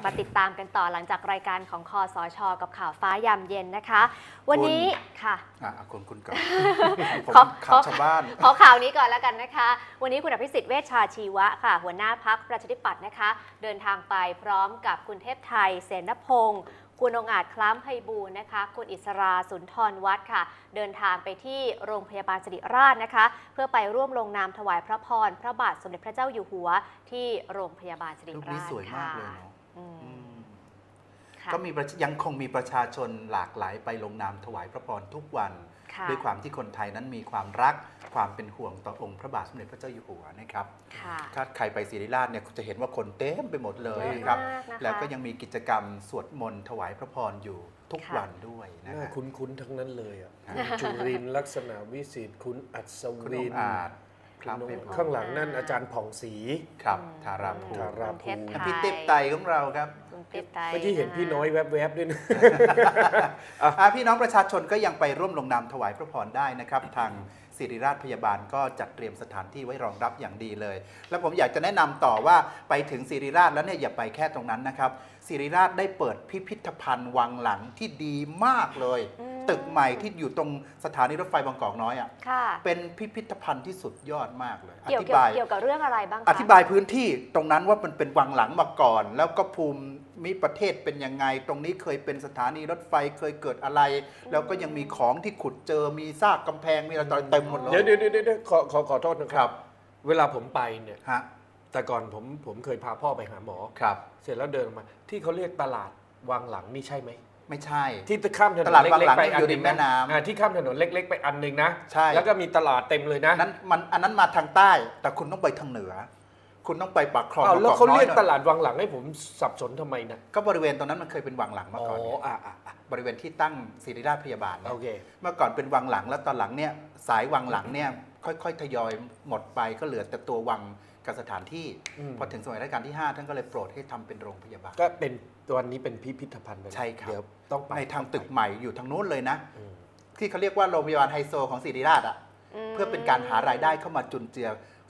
บมาติดตามกันต่อหลังจากรายการของคอสชกับข่าวฟ้ายามเย็นนะคะ วันนี้ค่ะอะอะคุณคุณก่อนผมขอข่าวชาวบ้านขอข่าวนี้ก่อนแล้วกันนะคะ วันนี้คุณอภิสิทธิ์เวชชาชีวะค่ะ หัวหน้าพักประชาธิปัตย์นะคะ เดินทางไปพร้อมกับคุณเทพไทย เสนพงศ์คุณองค์อาจคล้ำไพบูลย์นะคะ คุณอิสราสุนทรวัฒน์ค่ะ เดินทางไปที่โรงพยาบาลสิริราชนะคะ เพื่อไปร่วมลงนามถวายพระพร พระบาทสมเด็จพระเจ้าอยู่หัวที่โรงพยาบาลสิริรูปรานี้ชสวยมากเลยค่ะเนาะ อืมอืมค่ะก็มีประยังคงมีประชาชนหลากหลายไปลงนามถวายพระพรทุกวัน ค่ะด้วยความที่คนไทยนั้นมีความรักความเป็นห่วงต่อองค์พระบาทสมเด็จพระเจ้าอยู่หัวนะครับ ค่ะถ้าใครไปศิริราชเนี่ยจะเห็นว่าคนเต็มไปหมดเลยเยอะนะครับ มากนะคะ แล้วก็ยังมีกิจกรรมสวดมนต์ถวายพระพรอยู่ทุกค่ะ วันด้วยนะน่าฮะ คุ้นๆทั้งนั้นเลยอะฮะคุณจุรินทร์ลักษณะวิสิทธิ์คุณอัศคุณวิองนค์อาจ คคุรับณเป็นข้างหลังนั่นอาจารย์ผ่องศรี ครับอืมทาราภูทาราคุณเทพไทยพี่ติ๊บไตของเราครับคุณติ๊บไตเมื่อกี้เห็นพี่น้อยแวบๆด้วยนะ อะพี่น้องประชาชนก็ยังไปร่วมลงนามถวายพระพรได้นะครับ ทางศิริราชพยาบาลก็จัดเตรียมสถานที่ไว้รองรับอย่างดีเลย แล้วผมอยากจะแนะนำต่อว่าไปถึงศิริราชแล้วเนี่ยอย่าไปแค่ตรงนั้นนะครับศิริราชได้เปิดพิพิธภัณฑ์วังหลังที่ดีมากเลย อืม ตึกใหม่ที่อยู่ตรงสถานีรถไฟบางกอกน้อยอะค่ะเป็นพิพิธภัณฑ์ที่สุดยอดมากเลย อเกี่ยวธิเกี่ยวบาย เกี่ยวกับเรื่องอะไรบ้างคะอธิบายพื้นที่ตรงนั้นว่ามันเป็นวังหลังมาก่อน แล้วก็ภูมิมิประเทศเป็นยังไง ตรงนี้เคยเป็นสถานีรถไฟเคยเกิดอะไร แล้วก็ยังมีของที่ขุดเจอมีซากกำแพงมีอะไรต่ออะไรเต็มหมดเลยเดี๋ยวเดี๋ยวเดี๋ยวเดี๋ยวขอขอขอโทษนะคครัรับ บเวลาผมไปเนี่ย ฮะ แต่ก่อนผมผมเคยพาพ่อไปหาหมอ ครับ เสร็จแล้วเดินออกมา ที่เขาเรียกตลาดวังหลังนี่ใช่ไหม ไม่ใช่ ที่ข้ามถนนตลาดวังเล็กหลังๆไปนี่อันอยู่หรินึ่มงแม่นะน้ำ อ่าที่ข้ามถนนเล็ก ๆ ไปอันหนึ่งนะ ใช่ แล้วก็มีตลาดเต็มเลยนะนั้นมันอันนั้นมาทางใต้ แต่คุณต้องไปทางเหนือ คุณต้องไปปากคลองอ้าวแล้วเขาบงกอเรียกน้อตลาดวังหลังให้ผมสับสนทำไมนะก็บริเวณตรงนั้นมันเคยเป็นวังหลังมาอ๋อก่อนเนี่ยอะอะอะบริเวณที่ตั้งศิริราชพยาบาลเนี่ย โอเค เมื่อก่อนเป็นวังหลังแล้วตอนหลังเนี่ยสายวังหลังเนี่ยค่อยๆทยอยหมดไปก็เหลือแต่ตัววัง กับสถานที่ อืม พอถึงสมัยรัชกาลที่ 5 ท่านก็เลยโปรดให้ทำเป็นโรงพยาบาล ก็เป็นตัวนี้เป็นพิพิธภัณฑ์ไปแล้วใช่ครับ เดี๋ยวต้องไปในทางตึกใหม่อยู่ทางนู้นเลยนะ อืม ที่เขาเรียกว่าโรงพยาบาลไฮโซของศิริราชอะมเพื่อเป็นการหารายได้เข้ามาจุนเจือ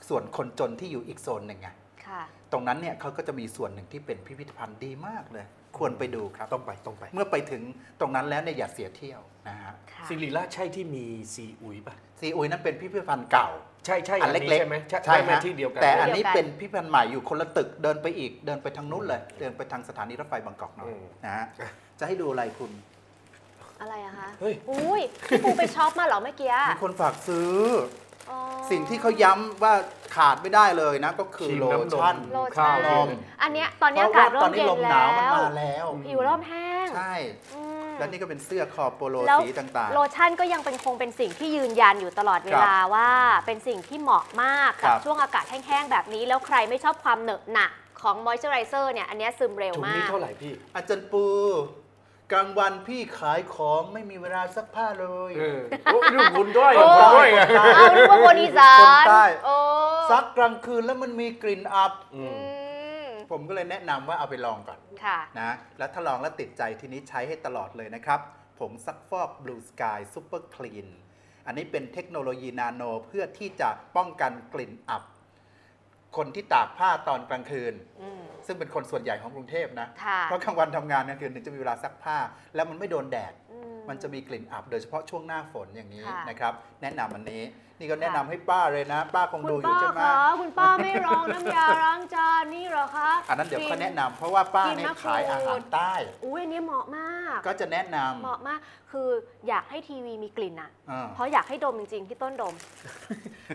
ส่วนคนจนที่อยู่อีกโซนหนึ่งไงค่ะ ตรงนั้นเนี่ยเขาก็จะมีส่วนหนึ่งที่เป็นพิพิธภัณฑ์ดีมากเลย ควรไปดูครับ ต้องไปต้องไป เมื่อไปถึงตรงนั้นแล้วเนี่ยอย่าเสียเที่ยวนะฮะค่ะสิริราชใช่ที่มีซีอุ๋ยป่ะ ซีอุยนั้นเป็นพิพิธภัณฑ์เก่า ใช่ใช่อันเล็กใช่ไหมๆใช่ใช่ใช่ไหมฮะที่เดียวกัน แต่อันนี้เดียวกันเป็นพิพิธภัณฑ์ใหม่อยู่คนละตึกเดินไปอีกเดินไปทางนู้นเลย เดินไปทางสถานีรถไฟบางกอกน้อยอืม นะฮะจะให้ดูอะไรคุณ อะไรอะคะเฮ้ย อุ้ยพี่ปูไปช็อปมาเหรอเมื่อกี้ มีคนฝากซื้ออ๋อ สิ่งที่เขาย้ำว่าขาดไม่ได้เลยนะ ก็คือครีมโลน้ำนมชั่น โลข้าชั่วนมอันเนี้ยตอนเพเนี้ยราะอาว่ากาศเริ่ตอมนนี้เย็นลมหแล้นาวมันวมาแล้ว ผิวเริ่มแห้งใช่ อืม แล้วนี่ก็เป็นเสื้อคอโปโลแล้วสีต่าง โลชั่นก็ยังเป็นคงเป็นสิ่งที่ยืนยันอยู่ตลอดเวลาว่า เป็นสิ่งที่เหมาะมากครักับบช่วงอากาศแห้งๆ แบบนี้แล้วใครไม่ชอบความเหนอะหนะของมอยเจอไรเซอร์เนี่ย อันเนี้ยซึมเร็วถุงมานี้ก เท่าไหร่พี่ ๆ อาจารย์ปู กลางวันพี่ขายของไม่มีเวลาซักผ้าเลยเออโอ้ยดูคุณด้วยโอ้คุณด้วยไง เอานึกว่าคนอีสาคนนใต้ โอ้ซักกลางคืนแล้วมันมีกลิ่นอับ อือืมมผมก็เลยแนะนำว่าเอาไปลองก่อนค่ะ นะ แล้วถ้าลองแล้วติดใจทีนี้ใช้ให้ตลอดเลยนะครับผงซักฟอก Blue Sky Super Clean อันนี้เป็นเทคโนโลยีนาโนเพื่อที่จะป้องกันกลิ่นอับ คนที่ตากผ้าตอนกลางคืน อืม ซึ่งเป็นคนส่วนใหญ่ของกรุงเทพนะ ค่ะ เพราะกลางวันทำงานกลางคืนถึงจะมีเวลาซักผ้า แล้วมันไม่โดนแดด อื มันจะมีกลิ่นอับโดยเฉพาะช่วงหน้าฝนอย่างนี้ค่ะ นะครับ แนะนำอันนี้ นี่ก็แนะนำให้ป้าเลยนะ ป้าคงคุณดูอยู่ป้าใช่ไหมคะคุณป้าไม่รองน้ำยาล้างจานนี่เหรอคะ อันนั้นเดี๋ยวเขาแนะนำเพราะว่าป้าเนี่ยกินมะกรูดขายอาหารใต้ อุ้ยอันนี้เหมาะมาก ก็จะแนะนำเหมาะมาก คืออยากให้ทีวีมีกลิ่นอะอ่าเพราะอยากให้ดมจริงๆ ที่ต้นดม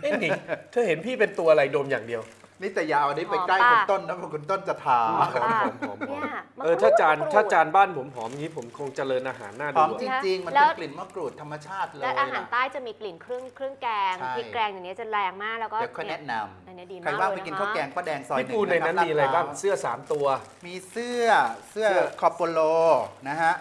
เอ๊ะหนิงเธอเห็นพี่เป็นตัวอะไรดมอย่างเดียว นี่แต่อยาเอาอันนี้ไปใกล้หอมคุป่ะ ณต้นนะเพราะคุณต้นจะทา หอมป่ะหอมหอมหอม เนี่ยมะเออกถ้าจานรูด ถ้าจานบ้านผมหอมอย่างนี้ผมคงเจริญอาหารหน้าหดูอมอะจริง ๆ มันแล้เป็นวกลิ่นมะกรูดธรรมชาติเลยและอาหารนะ ใต้จะมีกลิ่นเครื่องเครื่องแกงใช่ พริกแกงอย่างนี้ยจะแรงมากแล้วก็เดี๋ยวเขาเนี่แนะยนอันนี้ดีำมากใครว่างไปเลยกินนะคะ ข้าวแกงป้าแดงซอยหพี่นึ่งปูในนั้นคบมีอะไรบ้างลดพวเสื้อสามตัว มีเสื้อเสื้อเสื้อ คอปโปโลนะฮะ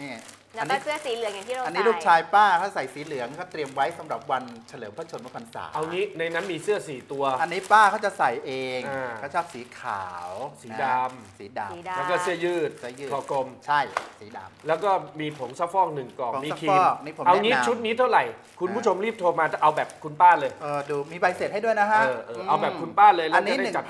นี่ แล้วก็เสื้อสีเหลืองอย่างที่เราอันใส่นี้ลูกชายป้าเขาใส่สีเหลืองเขาเตรียมไว้สำหรับวันเฉลิมพระชนมพรรษาเอางี้ในนั้นมีเสื้อสี่ตัว อันนี้ป้าเขาจะใส่เองอ่าเขาชอบสีขาวสีนะดำ สีดำ สีดำ แล้วก็เสื้อยืดเสื้อยืด คอกลม ใช่สีดำแล้วก็มีผงซักฟอกหนึ่งกล่องผงมีซักครีฟมอกนี่ผมเอางี้แนะนำชุดนี้เท่าไหร่ คุณผู้ชมรีบโทรมาจะเอาแบบคุณป้าเลยเออดูมีใบเสร็จให้ด้วยนะฮะเออเออเอาแบบคุณป้าเลยแล้วอันนี้ จะได้จัด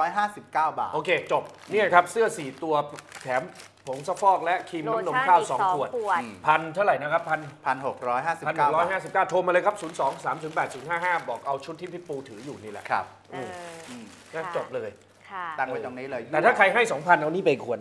1,659 บาท โอเค จบเนี่ยครับเสื้อสี่ตัวแถมผ งซักฟอกและครีมโลน้ำนมชั่นข้าวอีกสองสองขวดขวดอืมพันเท่าไหร่นะครับพัน1,659พันหบานึ่งร้อยทห้าสิบเก้าโทรมาเลยครับ 0 2 3 0 8 0 5 5 บอกเอาชุดที่พี่ปูถืออยู่นี่แหละครับเอออืมก็ค่ะจบเลย ค่ะ ตั้งไว้ตรงนี้เลยแต่ถ้าใครให้ 2,000 เอานี่ไปควร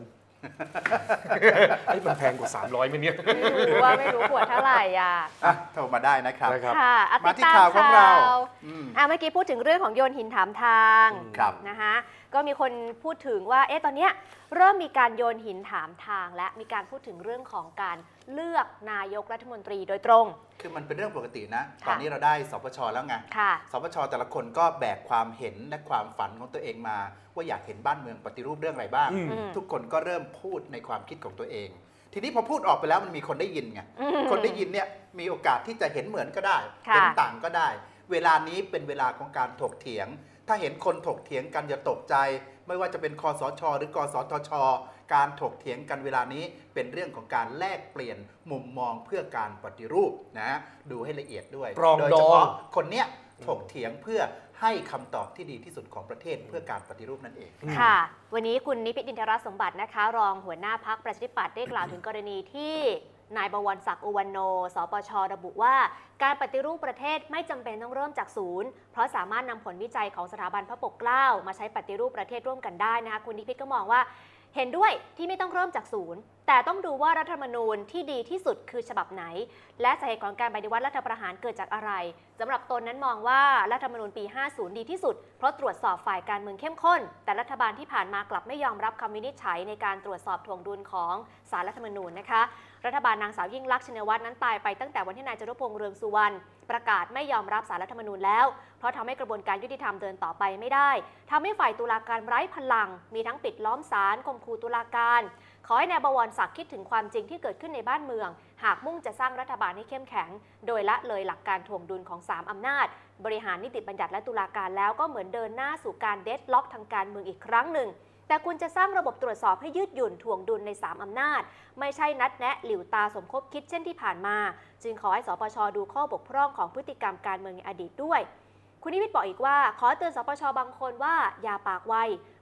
ไอ้ยมันแพงกว่า 300ไหมเนี่ย ไม่รู้ว่าไม่รู้ขวดเท่าไหร่อะ อะโทรมาได้นะครับ นะครับ ค่ะอะมาติดที่ตามข่าวของเราข่วอืม อะเมื่อกี้พูดถึงเรื่องของโยนหินถามทางครับ นะคะ ก็มีคนพูดถึงว่าเอ๊ะตอนเนี้ยเริ่มมีการโยนหินถามทาง และมีการพูดถึงเรื่องของการเลือกนายกรัฐมนตรีโดยตรง คือมันเป็นเรื่องปกตินะค่ะตอนนี้เราได้สปชแล้วไงค่ะ สปชแต่ละคนก็แบกความเห็นและความฝันของตัวเองมา ว่าอยากเห็นบ้านเมืองปฏิรูปเรื่องอะไรบ้างอืมอืม ทุกคนก็เริ่มพูดในความคิดของตัวเอง ทีนี้พอพูดออกไปแล้วมันมีคนได้ยินไง อืม คนได้ยินเนี่ยมีโอกาสที่จะเห็นเหมือนก็ได้ ค่ะ เห็นต่างก็ได้ เวลานี้เป็นเวลาของการถกเถียง ถ้าเห็นคนถกเถียงกันอย่าตกใจ ไม่ว่าจะเป็นคอสช หรือกสทช การถกเถียงกันเวลานี้เป็นเรื่องของการแลกเปลี่ยนมุมมองเพื่อการปฏิรูปนะดูให้ละเอียดด้วย ปรองโดยดเฉองพาะคนเนี้ยถกเถียงเพื่อให้คำตอบที่ดีที่สุดของประเทศเพื่อการปฏิรูปนั่นเอง ค่ะ วันนี้คุณนิพิษอินทรสมบัตินะคะ รองหัวหน้าพักประชาธิปัตย์ได้กล่าวถึงกรณีที่ นายบวรศักดิ์อุวันโน สปช ระบุว่า การปฏิรูปประเทศไม่จำเป็นต้องเริ่มจากศูนย์ เพราะสามารถนำผลวิจัยของสถาบันพระปกเกล้ามาใช้ปฏิรูปประเทศร่วมกันได้นะคะ คุณนิพิษก็มองว่า เห็นด้วยที่ไม่ต้องเริ่มจากศูนย์ แต่ต้องดูว่ารัฐธรรมนูญที่ดีที่สุดคือฉบับไหน และสาเหตุของการปฏิวัติรัฐประหารเกิดจากอะไรสำหรับตนนั้นมองว่ารัฐธรรมนูญปี 50 ดีที่สุด เพราะตรวจสอบฝ่ายการเมืองเข้มข้น แต่รัฐบาลที่ผ่านมากลับไม่ยอมรับคำวินิจฉัยในการตรวจสอบถ่วงดุลของสารรัฐธรรมนูญนะคะ รัฐบาลนางสาวยิ่งลักษณ์ชินวัตรนั้นตายไปตั้งแต่วันที่นายจตุพงษ์เรืองสุวรรณประกาศไม่ยอมรับสารรัฐธรรมนูญแล้ว เพราะทำให้กระบวนการยุติธรรมเดินต่อไปไม่ได้ทำให้ฝ่ายตุลาการไร้พลัง มีทั้งปิดล้อมศาลข่มขู่ตุลาการ ขอให้นายบวรศักดิ์คิดถึงความจริงที่เกิดขึ้นในบ้านเมือง หากมุ่งจะสร้างรัฐบาลให้เข้มแข็ง โดยละเลยหลักการถ่วงดุลของ 3 อำนาจ บริหารนิติบัญญัติและตุลาการแล้วก็เหมือนเดินหน้าสู่การเดดล็อกทางการเมืองอีกครั้งหนึ่งแต่คุณจะสร้างระบบตรวจสอบให้ยืดหยุ่นถ่วงดุลใน 3 อำนาจ ไม่ใช่นัดแนะหลิวตาสมคบคิดเช่นที่ผ่านมา จึงขอให้สปชดูข้อบกพร่องของพฤติกรรมการเมืองในอดีตด้วย คุณนิวิทย์บอกอีกว่า ขอเตือนสปชบางคนว่าอย่าปากไว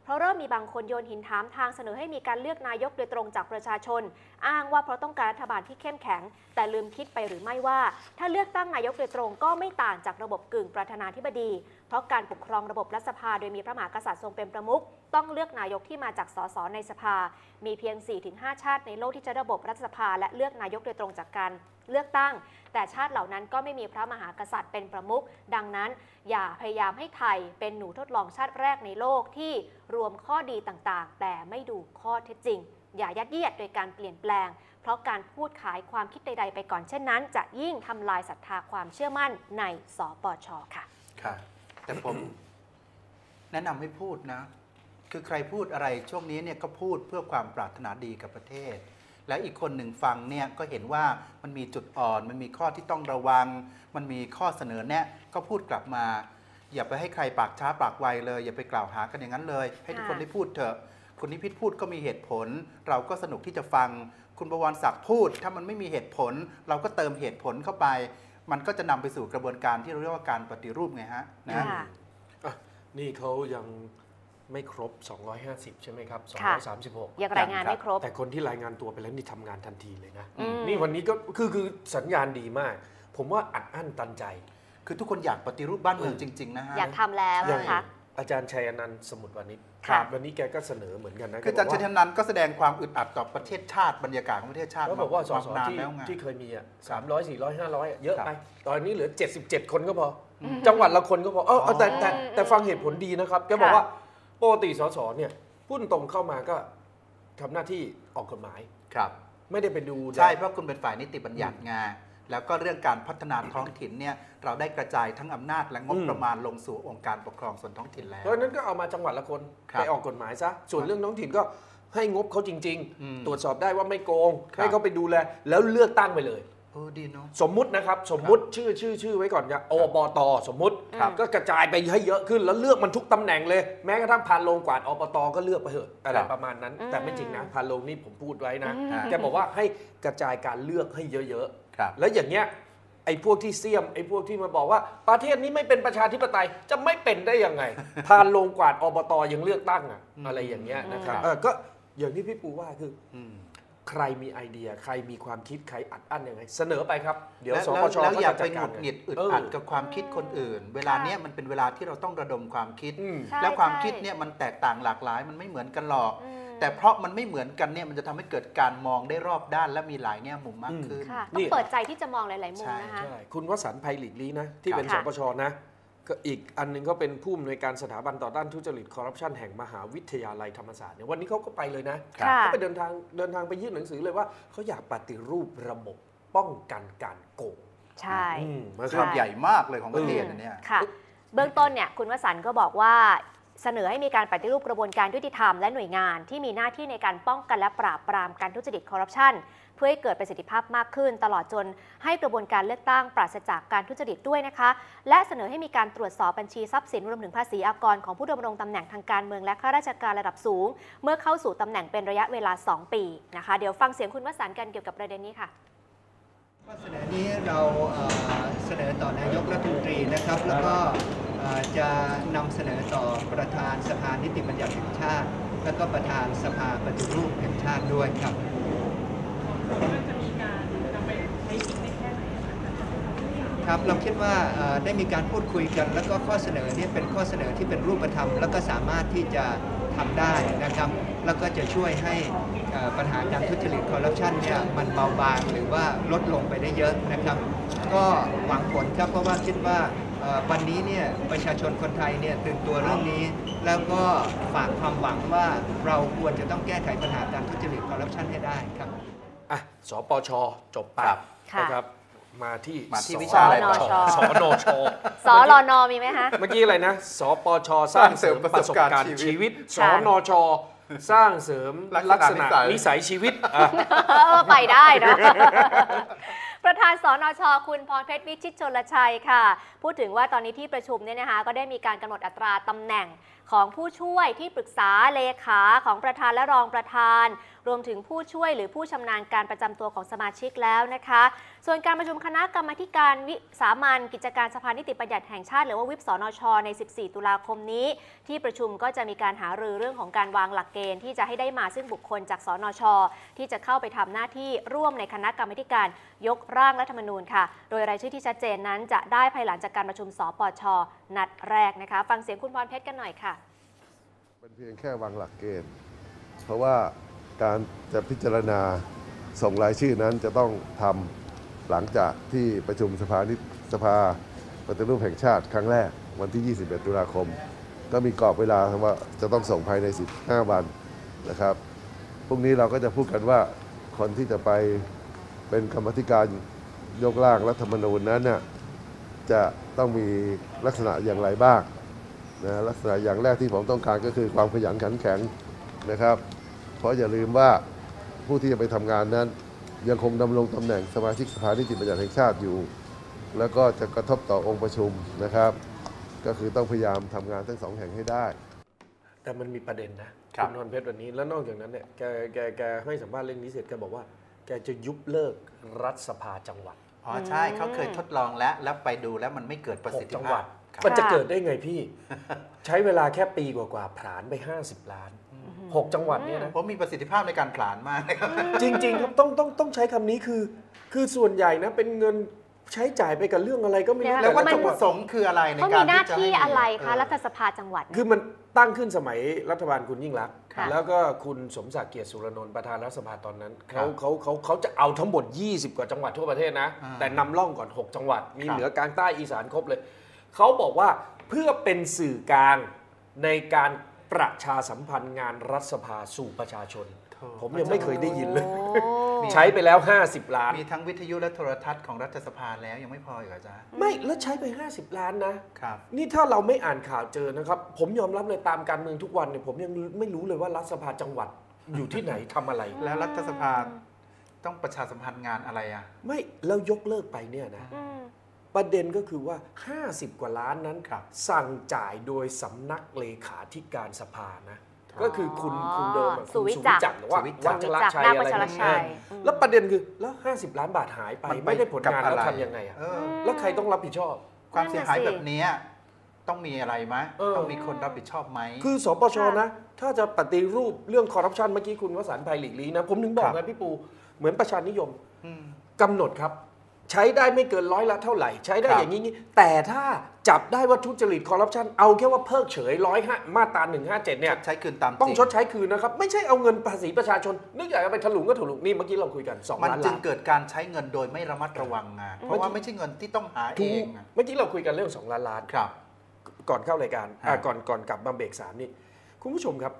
เพราะเริ่มมีบางคนโยนหินถามทางเสนอให้มีการเลือกนายกโดยตรงจากประชาชน อ้างว่าเพราะต้องการรัฐบาลที่เข้มแข็ง แต่ลืมคิดไปหรือไม่ว่า ถ้าเลือกตั้งนายกโดยตรงก็ไม่ต่างจากระบบกึ่งประธานาธิบดีเพราะการปกครองระบบรัฐสภาโดยมีพระมหากษัตริย์ทรงเป็นประมุขต้องเลือกนายกที่มาจากสสในสภา มีเพียง 4-5 ชาติในโลกที่จะระบบรัฐสภา และเลือกนายกโดยตรงจากการเลือกตั้ง แต่ชาติเหล่านั้นก็ไม่มีพระมหากษัตริย์เป็นประมุขดังนั้น อย่าพยายามให้ไทยเป็นหนูทดลองชาติแรกในโลกที่รวมข้อดีต่างๆ แต่ไม่ดูข้อเท็จจริง อย่ายัดเยียดโดยการเปลี่ยนแปลง เพราะการพูดขายความคิดใด ๆ ไปก่อนเช่นนั้น จะยิ่งทำลายศรัทธาความเชื่อมั่นในสปชค่ะค่ะ แต่ผมแนะนำให้พูดนะ คือใครพูดอะไรช่วงนี้เนี่ยก็พูดเพื่อความปรารถนาดีกับประเทศ แล้วอีกคนหนึ่งฟังเนี่ยก็เห็นว่ามันมีจุดอ่อน มันมีข้อที่ต้องระวัง มันมีข้อเสนอแนะ ก็พูดกลับมา อย่าไปให้ใครปากช้าปากไวเลย อย่าไปกล่าวหากันอย่างนั้นเลย ให้ทุกคนได้พูดเถอะคุณนิพิษพูดก็มีเหตุผล เราก็สนุกที่จะฟัง คุณประวรศักดิ์พูด ถ้ามันไม่มีเหตุผล เราก็เติมเหตุผลเข้าไป มันก็จะนำไปสู่กระบวนการที่เราเรียกว่าการปฏิรูปไงฮะนะค่ะอะนี่เขายังไม่ครบ 250 ใช่ไหมครับค่ะ236ยังรายงานไม่ครบ แต่คนที่รายงานตัวไปแล้วนี่ทำงานทันทีเลยนะอืมนี่วันนี้ก็คือคือสัญญาณดีมาก ผมว่าอัดอั้นตันใจ คือทุกคนอยากปฏิรูปบ้านเมืองอืมจริง ๆ นะฮะ อยากทำแล้วอย่างนะคะ อาจารย์ชัยอนันต์สมุทรวานิชค่ะวันนี้แกก็เสนอเหมือนกันนะคืออาจารย์แกชับยกธนันก็แสดงความอึดอัดต่อประเทศชาติบรรยากาศของประเทศชาติเขาบอกว่าสมาสนานที่แล้วไง ที่เคยมีอะสามร้อยสี่ร้อยห้าร้อยเยอะครับไป ตอนนี้เหลือ77คนก็พออจังหวัดละคนก็พอเออเออแต่แต่อืมแต่ฟังเหตุผลดีนะครับแกบอกค่ะว่าปกติสสเนี่ยพูดตรงเข้ามาก็ทำหน้าที่ออกกฎหมาย ครับ ไม่ได้ไปดูใช่เพราะคุณเป็นฝ่ายนิติบัญญัติไง แล้วก็เรื่องการพัฒนาท้องถิ่นเนี่ยเราได้กระจายทั้งอำนาจและงบประมาณลงสู่องค์การปกครองส่วนท้องถิ่นแล้ว เพราะฉะนั้นก็เอามาจังหวัดละคนครับไปออกกฎหมายซะส่วนเรื่องท้องถิ่นก็ให้งบเขาจริงอืมๆตรวจสอบได้ว่าไม่โกงครับให้เขาไปดูแล แล้วเลือกตั้งไปเลยโอ้ดีเนาะสมมุตินะครับสมมุติชื่อชื่อชื่อไว้ก่อนนะอบตสมมุติครับก็กระจายไปให้เยอะขึ้นแล้วเลือกมันทุกตำแหน่งเลย แม้กระทั่งพานโรงกวาดอบตก็เลือกไปเถอะอะไรครับประมาณนั้นอืมแต่ไม่จริงนะพานโรงนี่ผมพูดไว้นะอืมแกบอกว่าให้กระจายการเลือกให้เยอะ ครับๆแล้วอย่างเงี้ยไอ้พวกที่เสี่ยมไอ้พวกที่มาบอกว่า ประเทศนี้ไม่เป็นประชาธิปไตยจะไม่เป็นได้ยังไง พานโรงกวาดอบตยังเลือกตั้งอะอืมอะไรอย่างเงี้ยนะครับครับเออก็อย่างที่พี่ปูว่าคืออืมใครมีไอเดีย ใครมีความคิดใครอัดอั้นยังไง เสนอไปครับ เดี๋ยวแล้วสแล้วปชแล้วเขาอย่าจะไปจัดหกางุรดหงิดอึดเอออัดกับความคิดคนอื่น เวลาเนี้ยมันเป็นเวลาที่เราต้องระดมความคิดอืมใช่แล้วความใช่คิดเนี่ยมันแตกต่างหลากหลาย มันไม่เหมือนกันหรอก อืม แต่เพราะมันไม่เหมือนกันเนี่ยมันจะทำให้เกิดการมองได้รอบด้านและมีหลายแง่มุมมากขึ้น ค่ะนี่ต้องเปิดใจที่จะมองหลาย ๆ มุมนะคะ ใช่คุณวสันต์ไพลิกลีนะ ที่เป็นคสรับปชนะก็อีกอันหนึงก็เป็นผู้อำนวยการสถาบันต่อต้านทุจริตคอร์รัปชันแห่งมหาวิทยาลัยธรรมศาสตร์เนี่ยวันนี้เขาก็ไปเลยนะครับค่ะ เขาไปเดินทางเดินทางไปยื่นหนังสือเลยว่าเขาอยากปฏิรูประบบป้องกันการโกงใช่ อืมนะคเรื่รัอบ งใหญ่มากเลยของประเทศอืมอันเนี่ย ค่ะ เบื้องต้นเนี่ยคุณวสันต์ก็บอกว่า เสนอให้มีการปฏิรูปกระบวนการยุติธรรมและหน่วยงานที่มีหน้าที่ในการป้องกันและปราบปรามการทุจริตคอร์รัปชันเพื่อให้เกิดประสิทธิภาพมากขึ้น ตลอดจนให้กระบวนการเลือกตั้งปราศจากการทุจริตด้วยนะคะ และเสนอให้มีการตรวจสอบบัญชีทรัพย์สินรวมถึงภาษีอากรของผู้ดำรงตำแหน่งทางการเมืองและข้าราชการระดับสูง เมื่อเข้าสู่ตำแหน่งเป็นระยะเวลา 2 ปีนะคะ เดี๋ยวฟังเสียงคุณวสันต์กันเกี่ยวกับประเด็นนี้ค่ะข้อเสนอนี้เราเสนอต่อนายกรัฐมนตรีนะครับ แล้วก็ จะนำเสนอต่อประธานสภานิติบัญญัติแห่งชาติ แล้วก็ประธานสภาปฏิรูปแห่งชาติด้วยครับครับเราคิดว่าเอ่อได้มีการพูดคุยกัน แล้วก็ข้อเสนอเนี้เป็นข้อเสนอที่เป็นรูปธรรม แล้วก็สามารถที่จะทำได้นะครับ แล้วก็จะช่วยให้เอ่อปัญหาการทุจริตคอร์รัปชันเนี่ยมันเบาบางหรือว่าลดลงไปได้เยอะนะครับ ก็หวังผลครับเพราะว่าคิดว่าเอ่อ วันนี้เนี่ยประชาชนคนไทยเนี่ยตื่นตัวเรื่องนี้ แล้วก็ฝากความหวังว่าเราควรจะต้องแก้ไขปัญหาการทุจริตคอร์รัปชันให้ได้ครับอะสปชจบไปครับค่ะนะครับ มาที่มาที่สวิชาอะไรต่อสนชสนช สรนมีไหมคะ เมื่อกี้อะไรนะ สปช สร้างเสริมประสบการณ์สร้างเสริมประสบการณ์ชีชีวิวิตตสนช สร้างเสริมลัลักกษษณะณะนินิสัสัยยชีวิตอะ เออไปได้เนอะ ประธานสนช คุณพรเพชรวิชิตชนลชัยค่ะ พูดถึงว่าตอนนี้ที่ประชุมเนี่ยนะคะก็ได้มีการกำหนดอัตราตำแหน่ง ของผู้ช่วยที่ปรึกษาเลขาของประธานและรองประธาน รวมถึงผู้ช่วยหรือผู้ชำนาญการประจำตัวของสมาชิกแล้วนะคะ ส่วนการประชุมคณะกรรมาการวิสามันกิจการสภานิติบัญญัติแห่งชาติ หรือว่าวิปสนช ใน 14 ตุลาคมนี้ ที่ประชุมก็จะมีการหารือเรื่องของการวางหลักเกณฑ์ที่จะให้ได้มาซึ่งบุคคลจากสนช ที่จะเข้าไปทำหน้าที่ร่วมในคณะกรรมาการยกร่างรัฐธรรมนูญค่ะ โดยรายชื่อที่ชัดเจนนั้นจะได้ภายหลังจากการประชุมสปชนัดแรกนะคะ ฟังเสียงคุณพรเพชรกันหน่อยค่ะ เป็นเพียงแค่วางหลักเกณฑ์ เพราะว่าการจะพิจารณาส่งรายชื่อนั้นจะต้องทำหลังจากที่ประชุมสภานิสภาปฏิรูปแห่งชาติครั้งแรกวันที่ 21 ตุลาคม ก็มีกรอบเวลาว่าจะต้องส่งภายใน 15 วันนะครับพรุ่งนี้เราก็จะพูดกันว่าคนที่จะไปเป็นกรรมธิการยกร่างรัฐธรรมนูญนั้นน่ะจะต้องมีลักษณะอย่างไรบ้าง นะลักษณะอย่างแรกที่ผมต้องการก็คือความขยันขันแข็งนะครับ เพราะอย่าลืมว่าผู้ที่จะไปทำงานนั้น ยังคงดำรงตำแหน่งสมาชิกสภานิติบัญญัติแห่งชาติอยู่ แล้วก็จะกระทบต่อองค์ประชุมนะครับ ก็คือต้องพยายามทำงานทั้งสองแห่งให้ได้ แต่มันมีประเด็นนะครับณนนท์เพชรวันนี้แล้วนอกจากนั้นเนี่ยแกแกแกให้สัมภาษณ์เรื่องนี้เสร็จแกบอกว่า แกจะยุบเลิกรัฐสภาจังหวัดอ๋อใช่เขาเคยทดลองแล้วแล้วไปดูแล้วมันไม่เกิดประหสิทกธิจังหภาวัพดครับ มันจะเกิดได้ไงพี่ ใช้เวลาแค่ปีกว่าๆผลานไป 50 ล้านหกจังหวัดเนี่ยนะ ผมมีประสิทธิภาพในการผลานมากนะครับ จริง ๆ ครับต้องต้องต้องใช้คำนี้คือ คือส่วนใหญ่นะเป็นเงินใช้จ่ายไปกับเรื่องอะไรก็ไม่รู้เดี๋ยว แล้ววัตต่ะถุจังหปวัดระสงค์คืออะไรในเขาการมีหน้าจะที่ให้อะไรคะเออรัฐสภาจังหวัด คือมันตั้งขึ้นสมัยรัฐบาลคุณยิ่งรักษณ์ค่ะ แล้วก็คุณสมศักดิ์เกียรติสุรนนท์ประธานรัฐสภาตอนนั้นครัเขาบเขาเขาเขาจะเอาทั้งหมด 20 กว่าจังหวัดทั่วประเทศนะ อ่าแต่นำร่องก่อน 6 จังหวัด มีครับ เหนือกลางใต้อีสานครบเลย เขาบอกว่าเพื่อเป็นสื่อกลางในการประชาสัมพันธ์งานรัฐสภาสู่ประชาชนโธ่ผมยังไม่เคยได้ยินเลยโอ้ใช้ไปแล้ว 50 ล้าน มีทั้งวิทยุและโทรทัศน์ของรัฐสภาแล้วยังไม่พออีกเหรอจ๊ะไม่แล้วใช้ไป 50 ล้านนะครับ นี่ถ้าเราไม่อ่านข่าวเจอนะครับ ผมยอมรับเลยตามการเมืองทุกวันเนี่ยผมยังไม่รู้เลยว่ารัฐสภาจังหวัดอยู่ที่ไหนทำอะไร แล้วรัฐสภาต้องประชาสัมพันธ์งานอะไรอะ ไม่แล้วยกเลิกไปเนี่ยนะอืม ประเด็นก็คือว่า 50 กว่าล้านนั้นครับสั่งจ่ายโดยสำนักเลขาธิการสภานะก็คือคุณคุณเดิมอะสุคุณวิสุจัวิกรจักรหรือว่าสุวิจัวักรชรชัยนาคอะไรวัชรนั่นชัยเออแล้วประเด็นคือแล้ว 50 ล้านบาทหายไป มันไปไม่ได้ผลงานกับแล้วอะไรทำยังไงอะเออแล้วใครต้องรับผิดชอบ ความเสียหายนั่นน่ะสิแบบเนี้ยต้องมีอะไรไหมเออ ต้องมีคนรับผิดชอบไหม คือสปชค่ะ นะ ถ้าจะปฏิรูปเรื่องคอร์รัปชันเมื่อกี้คุณวสันต์ภัยหลีกลีนะ ผมถึงบอคกรับไงพี่ปู เหมือนประชานิยมม กำหนดครับ ใช้ได้ไม่เกินร้อยละเท่าไหร่ ใช้ได้ครับอย่างนี้งี้ แต่ถ้าจับได้ว่าทุจริตคอร์รัปชันเอาแค่ว่าเพิกเฉยร้อยห้ามาตรา157เนี่ยใช้คืนตามต้องจริชดใช้คืนนะครับ ไม่ใช่เอาเงินภาษีประชาชน นึกอยากจะไปถลุงก็ถลุงนี่เมื่อกี้เราคุยกัน2มันล้านจึงล้านเกิดการใช้เงินโดยไม่ระมัดระวังไงเพราะว่าไม่ใช่เงินที่ต้องหาเอถูงกอะเมื่อกี้เราคุยกันเรื่อง2ล้านล้านครับ ก่อนเข้ารายการอะฮะก่อนก่อนกลับมาเบรกสามนี่คุณผู้ชมครับ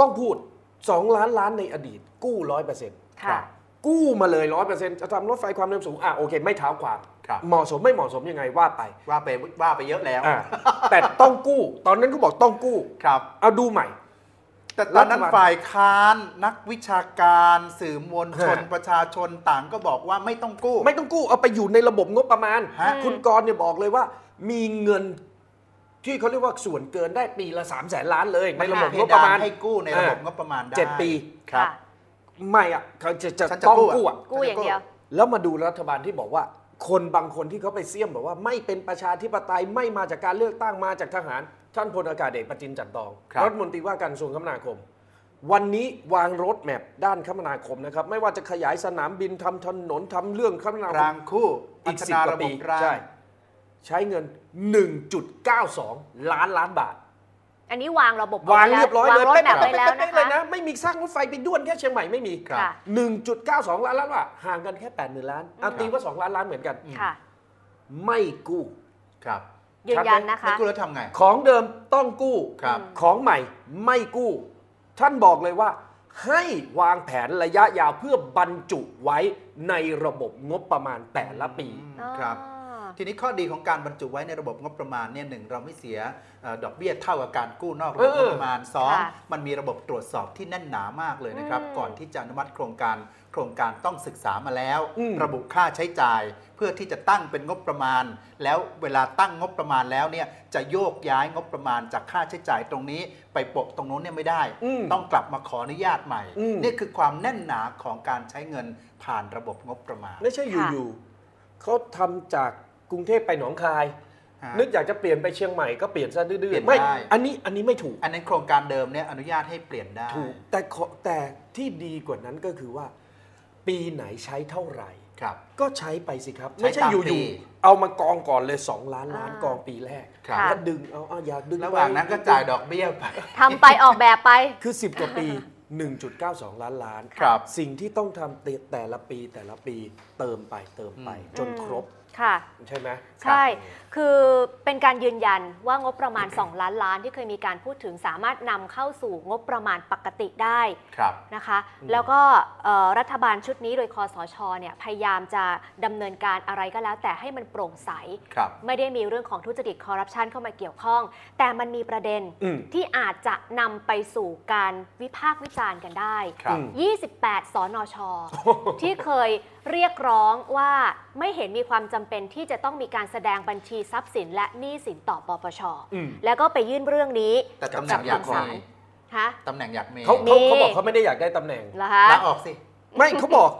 ต้องพูด2ล้านล้านในอดีตกู้ร้อยเปอร์เซ็นต์ค่ะ กู้มาเลยร้อยเปอร์เซ็นต์จะทำรถไฟความเร็วสูงอะโอเค ไม่เท้าความครับ เหมาะสมไม่เหมาะสมยังไงว่าไปว่าไปว่าไปเยอะแล้วอะแต่ต้องกู้ ตอนนั้นเขาบอกต้องกู้ ครับ เอาดูใหม่ แต่ตอนนั้นรัฐบาลฝ่ายค้านนักวิชาการสื่อมวลชนฮะ ประชาชนต่างก็บอกว่าไม่ต้องกู้ ไม่ต้องกู้เอาไปอยู่ในระบบงบประมาณ ฮะ คุณกรณ์เนี่ยบอกเลยว่า มีเงินที่เขาเรียกว่าส่วนเกินได้ปีละ3ามแสนล้านเลยในระบบงบประมาณเพดนให้กู้ในระบบงบประมาณได้เจ็ดปี ครับ ค่ะ ไม่อะเขาจะจะฉันจะต้องกู้อะ กู้อะกู้อย่างเดียว แล้วมาดูรัฐบาลที่บอกว่า คนบางคนที่เขาไปเสี่ยมบอกว่า ไม่เป็นประชาธิปไตยไม่มาจากการเลือกตั้งมาจากทหาร ท่านพลอากาศเอกประจินจันทร์ทองครับ รัฐมนตรีว่าการกระทรวงคมนาคม วันนี้วางรถแมพด้านคมนาคมนะครับ ไม่ว่าจะขยายสนามบินทำถนนทำเรื่องคมนาคราม งคู่พัอีกฒสิบนากว่าระบปีบราง ใช่ ใช้เงิน 1.92 ล้านล้านบาท อันนี้วางระบบวางเรียบร้อยเลยวางรถแมพเป๊ะไว้แล้วๆนะๆๆเลยคะนะ ไม่มีสร้างรถไฟไปด้วนแค่เชียงใหม่ไม่มีครับค่ะ1.92ล้านล้านบาทห่างกันแค่80,000ล้านอะตีว่า2ล้านล้านเหมือนกันค่ะไม่กู้ครับยืนยันนะไม่คะกู้แล้วทำไง ของเดิมต้องกู้ครับของใหม่ไม่กู้ ท่านบอกเลยว่า ให้วางแผนระยะยาวเพื่อบรรจุไว้ในระบบงบประมาณแต่ละปีครับ ทีนี้ข้อดีของการบรรจุไว้ในระบบงบประมาณเนี่ยหนึ่งเราไม่เสียเอ่อดอกเบี้ยเท่ากับการกู้นอกระบบเองบประมาณสองค่ะมันมีระบบตรวจสอบที่แน่นหนามากเลยนะครับอืมก่อนที่จะอนุมัติโครงการโครงการต้องศึกษามาแล้วอืมระบุค่าใช้จ่ายเพื่อที่จะตั้งเป็นงบประมาณ แล้วเวลาตั้งงบประมาณแล้วเนี่ยจะโยกย้ายงบประมาณจากค่าใช้จ่ายตรงนี้ ไปโปะตรงนู้นเนี่ยไม่ได้อืมต้องกลับมาขออนุญาตใหม่อืมนี่คือความแน่นหนาของการใช้เงินผ่านระบบงบประมาณ ไม่ใช่ค่ะอยู่ๆเขาทำจาก กรุงเทพไปหนองคาย ฮะ นึกอยากจะเปลี่ยนไปเชียงใหม่ก็เปลี่ยนซะดื้เปลี่อยนๆไม่ ได้ อันนี้อันนี้ไม่ถูก อันนั้นโครงการเดิมเนี่ยอนุญาตให้เปลี่ยนได้ ถูกแต่ขอแต่ที่ดีกว่านั้นก็คือว่า ปีไหนใช้เท่าไหร่ ครับ ก็ใช้ไปสิครับ ใช้ไม่ใช่ตามอยู่ปีๆเอามากองก่อนเลย 2 ล้านล้านอ่ากองปีแรกครับ แล้วดึงเอาเอาอยากดึงระหว่างนั้นก็จ่ายดอกเบี้ยไป ทำไปออกแบบไป คือ 10 กว่าปี 1.92 ล้านล้าน ครับ สิ่งที่ต้องทำแต่ละปีแต่ละปีเติมไปเติมไปอืมจนครบ ค่ะ ใช่ไหมใช่ คือเป็นการยืนยันว่างบประมาณ 2 ล้านล้านที่เคยมีการพูดถึงสามารถนำเข้าสู่งบประมาณปกติได้ครับนะคะ แล้วก็เอ่อรัฐบาลชุดนี้โดยคอสชเนี่ยพยายามจะดำเนินการอะไรก็แล้ว แต่ให้มันโปร่งใสครับไม่ได้มีเรื่องของทุจริตคอร์รัปชันเข้ามาเกี่ยวข้อง แต่มันมีประเด็นอืมที่อาจจะนำไปสู่การวิพากษ์วิจารณ์กันได้ครับ28 สนช ที่เคย เรียกร้องว่าไม่เห็นมีความจำเป็นที่จะต้องมีการแสดงบัญชีทรัพย์สิน และหนี้สินต่อปปช อืม แล้วก็ไปยื่นเรื่องนี้แต่ตำแหน่งอยากกับทางศาลมีฮะตำแหน่งอยากมีเขามีเขาเขาบอกเขาไม่ได้อยากได้ตำแหน่ง เหรอคะ ลาออกสิ ไม่เขาบอก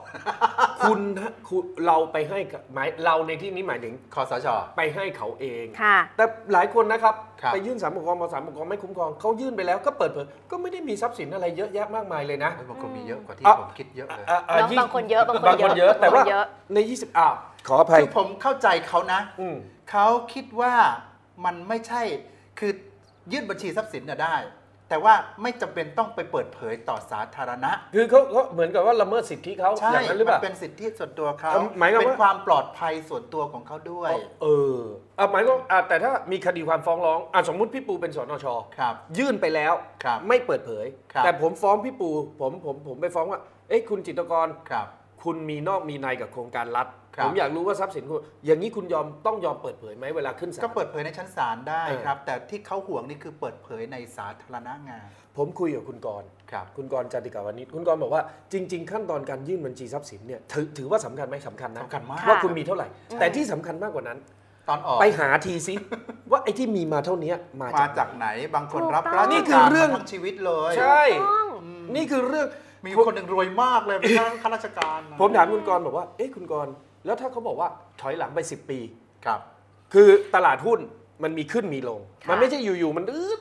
คุณฮะคุณเราไปให้กับหมายเราในที่นี้หมายถึงคอสช ไปให้เขาเอง ค่ะ แต่หลายคนนะครับ ครับ ไปยื่นสารปกครองมาสารปกครองไม่คุ้มครองเขายื่นไปแล้วก็เปิดเผยก็ไม่ได้มีทรัพย์สินอะไรเยอะแยะมากมายเลยนะเฮ้ยบางคนมีเยอะกว่าที่อะ ผมคิดเยอะเลย อะอะน้องยี่บางคนเยอะบางคนบางคนเยอะเยอะแต่ว่าบางคนเยอะ ใน 20อ้าวขออภัย คือผมเข้าใจเขานะ อืม เขาคิดว่ามันไม่ใช่ คือยื่นบัญชีทรัพย์สินน่ะได้ แต่ว่าไม่จำเป็นต้องไปเปิดเผยต่อสาธารณะ คือเขาเขาเหมือนกับว่าละเมิดสิทธิเขาใช่อย่างนั้นหรือเปมัล่า นเป็นสิทธิส่วนตัวเขาเอ่อหมายความว่า เป็นความปลอดภัยส่วนตัวของเขาด้วยเอออะหมายก็อะแต่ถ้ามีคดีความฟ้องร้องอะสมมุติพี่ปูเป็นสนช ครับ ยื่นไปแล้วครับไม่เปิดเผย ครับ แต่ผมฟ้องพี่ปูผมผมผมไปฟ้องว่า เอ้ยคุณจิตรกร ครับ คุณมีนอกมีในกับโครงการรัฐครับ ผมอยากรู้ว่าทรัพย์สินคุณอย่างนี้คุณยอมต้องยอมเปิดเผยไหมเวลาขึ้นศาลก็เปิดเผยในชั้นศาลได้เออ ครับ แต่ที่เขาห่วงนี่คือเปิดเผยในสาธารณะงานผมคุยกับคุณกรณ์ครับ คุณกรณ์จันติกาวานิชคุณกรณ์บอกว่าจริง ๆ ขั้นตอนการยื่นบัญชีทรัพย์สินเนี่ยถือถือว่าสำคัญไหมสำคัญนะสำคัญมาก ว่าคุณมีเท่าไหร่ แต่ที่สำคัญมากกว่านั้น ตอนออกไปหาทีซิ ว่าไอ้ที่มีมาเท่านี้มามาจากจากไหนบางคนถูกรับต้องราชนี่คืกาอรเรื่อง มาทั้งชีวิตเลย ใช่ ต้อง นี่คือเรื่อง มีคนหนึ่งรวยมากเลยเป็นข้าราชการนะผมถามคุณกรณ์บอกว่า เอ๊ะคุณกรณ์แล้วถ้าเขาบอกว่าถอยหลังไป 10 ปี ครับ คือตลาดหุ้นมันมีขึ้นมีลง ค่ะ มันไม่ใช่อยู่ๆมันอื้อ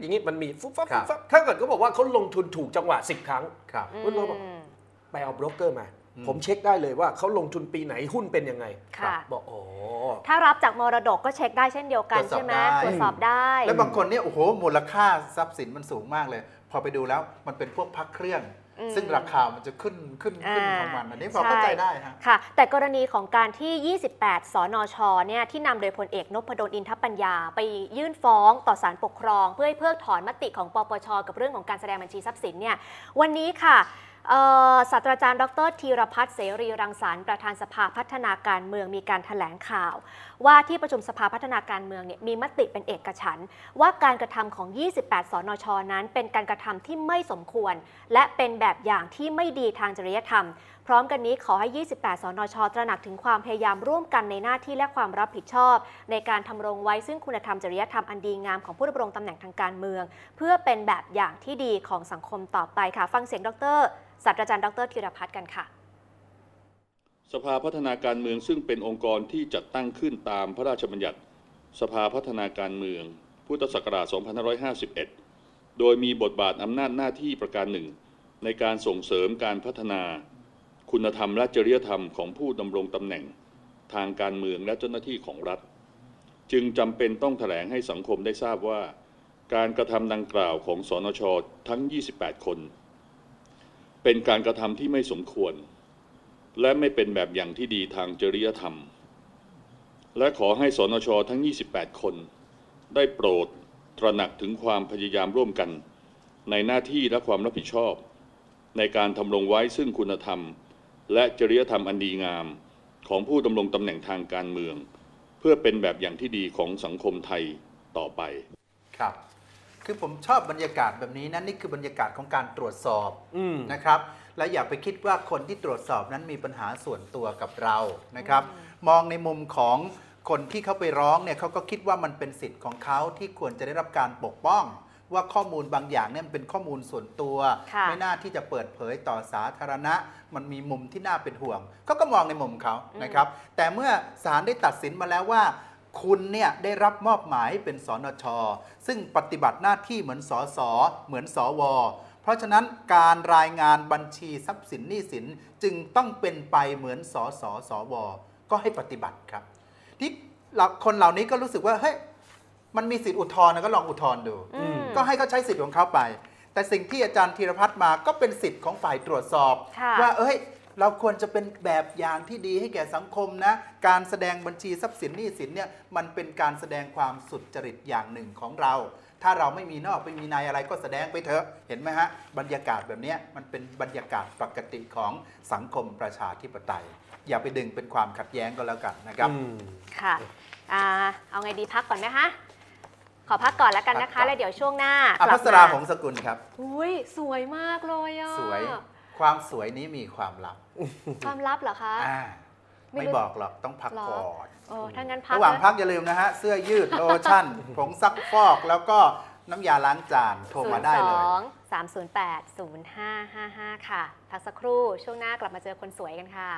อย่างนี้มันมีฟุบฟับครัฟุบบฟับถ้าเกิดเขาบอกว่าเขาลงทุนถูกจังหวะ 10 ครั้ง ครับคุณกรณ์บอกอืมไปเอาโบรกเกอร์มา อืม ผมเช็คได้เลยว่าเขาลงทุนปีไหนหุ้นเป็นยังไงค่ะ บอกโอ้ถ้ารับจากมรดกก็เช็คได้เช่นเดียวกันตรวจสอบใช่ไหมได้ ตรวจสอบได้ แล้วบางคนเนี่ยโอ้โหมูลค่าทรัพย์สินมันสูงมากเลย พอไปดูแล้วมันเป็นพวกพักเครื่องอืม ซึ่งราคามันจะขึ้นขึ้นขึ้นอ่าของมันอันนี้พอเข้าใจได้ฮะค่ะ แต่กรณีของการที่ 28 สนชเนี่ยที่นำโดยพลเอกนพดลอินทปัญญา ไปยื่นฟ้องต่อศาลปกครอง เพื่อให้เพิกถอนมติของปปชกับเรื่องของการแสดงบัญชีทรัพย์สินเนี่ยวันนี้ค่ะเอ่อศาสตราจารย์ ดรธีรพัฒน์เสรีรังสรรค์ประธานสภาพัฒนาการเมืองมีการถแถลงข่าว ว่าที่ประชุมสภาพัฒนาการเมืองเนี่ยมีมติเป็นเอกฉันท์ว่าการกระทำของ 28 สนช นั้น เป็นการกระทำที่ไม่สมควร และเป็นแบบอย่างที่ไม่ดีทางจริยธรรม พร้อมกันนี้ขอให้ 28 สนช ตระหนักถึงความพยายามร่วมกันในหน้าที่และความรับผิดชอบ ในการทำรงไว้ซึ่งคุณธรรมจริยธรรมอันดีงามของผู้ดำรงตำแหน่งทางการเมือง เพื่อเป็นแบบอย่างที่ดีของสังคมต่อไปค่ะ ฟังเสียงดรศาสตราจารย์ดรธีรพัฒน์กันค่ะ สภาพัฒนาการเมืองซึ่งเป็นองค์กรที่จัดตั้งขึ้นตามพระราชบัญญัติ สภาพัฒนาการเมือง พุทธศักราช 2551 โดยมีบทบาทอำนาจหน้าที่ประการหนึ่ง ในการส่งเสริมการพัฒนา คุณธรรมและจริยธรรมของผู้ดำรงตำแหน่ง ทางการเมืองและเจ้าหน้าที่ของรัฐ จึงจำเป็นต้องแถลงให้สังคมได้ทราบว่า การกระทำดังกล่าวของสนชทั้ง 28 คน เป็นการกระทำที่ไม่สมควร และไม่เป็นแบบอย่างที่ดีทางจริยธรรม และขอให้สนชทั้ง 28 คน ได้โปรดตระหนักถึงความพยายามร่วมกัน ในหน้าที่และความรับผิดชอบ ในการทำรงไว้ซึ่งคุณธรรม และจริยธรรมอันดีงามของผู้ดำรงตำแหน่งทางการเมือง เพื่อเป็นแบบอย่างที่ดีของสังคมไทยต่อไป ครับ คือผมชอบบรรยากาศแบบนี้นะนี่คือบรรยากาศของการตรวจสอบอืมนะครับ และอย่าไปคิดว่าคนที่ตรวจสอบนั้นมีปัญหาส่วนตัวกับเรานะครับ มองในมุมของคนที่เขาไปร้องเนี่ยเขาก็คิดว่ามันเป็นสิทธิ์ของเขาที่ควรจะได้รับการปกป้อง ว่าข้อมูลบางอย่างเนี่ยมันเป็นข้อมูลส่วนตัวค่ะไม่น่าที่จะเปิดเผยต่อสาธารณะ มันมีมุมที่น่าเป็นห่วงเขาก็มองในมุมเขานะครับ แต่เมื่อศาลได้ตัดสินมาแล้วว่าคุณเนี่ยได้รับมอบหมายให้เป็นสนช ซึ่งปฏิบัติหน้าที่เหมือนสสเหมือนสวเพ ราะฉะนั้นการรายงานบัญชีทรัพย์สินหนี้สินจึงต้องเป็นไปเหมือนสสสวก็ให้ปฏิบัติครับ ที่เราคนเหล่านี้ก็รู้สึกว่าเฮ้ยมันมีสิทธิอุทธรณ์นะก็ลองอุทธรณ์ดูอืมก็ให้เขาใช้สิทธิ์ของเขาไป แต่สิ่งที่อาจารย์ธีรพัฒน์มาก็เป็นสิทธิ์ของฝ่ายตรวจสอบค่ะว่าเอ้ยเราควรจะเป็นแบบอย่างที่ดีให้แก่สังคมนะ การแสดงบัญชีทรัพย์สินหนี้สินเนี่ยมันเป็นการแสดงความสุจริตอย่างหนึ่งของเรา ถ้าเราไม่มีนอกไม่มีในอะไรก็แสดงไปเถอะ เห็นไหมฮะ บรรยากาศแบบเนี้ยมันเป็นบรรยากาศปกติของสังคมประชาธิปไตย อย่าไปดึงเป็นความขัดแย้งก็แล้วกันนะครับอืมค่ะอ่าเอาไงดีพักก่อนไหมคะขอพักก่อนแล้วกันนะพักก่คะอนแล้วเดี๋ยวช่วงหน้าอภัสราหงสกุลครับอุ้ยสวยมากเลยอะสวยความสวยนี้มีความลับ ความลับเหรอคะอ่า ไม่ไม่รู้บอกหรอกต้องพักหรอก่อนโอ้ถ้างั้นพักระหว่างนะพักอย่าลืมนะฮะ เสื้อยืดโลชั่น ผงซักฟอกแล้วก็น้ำยาล้างจานโทรมาได้เลย02 308 0555 ค่ะ พักสักครู่ช่วงหน้ากลับมาเจอคนสวยกันค่ะ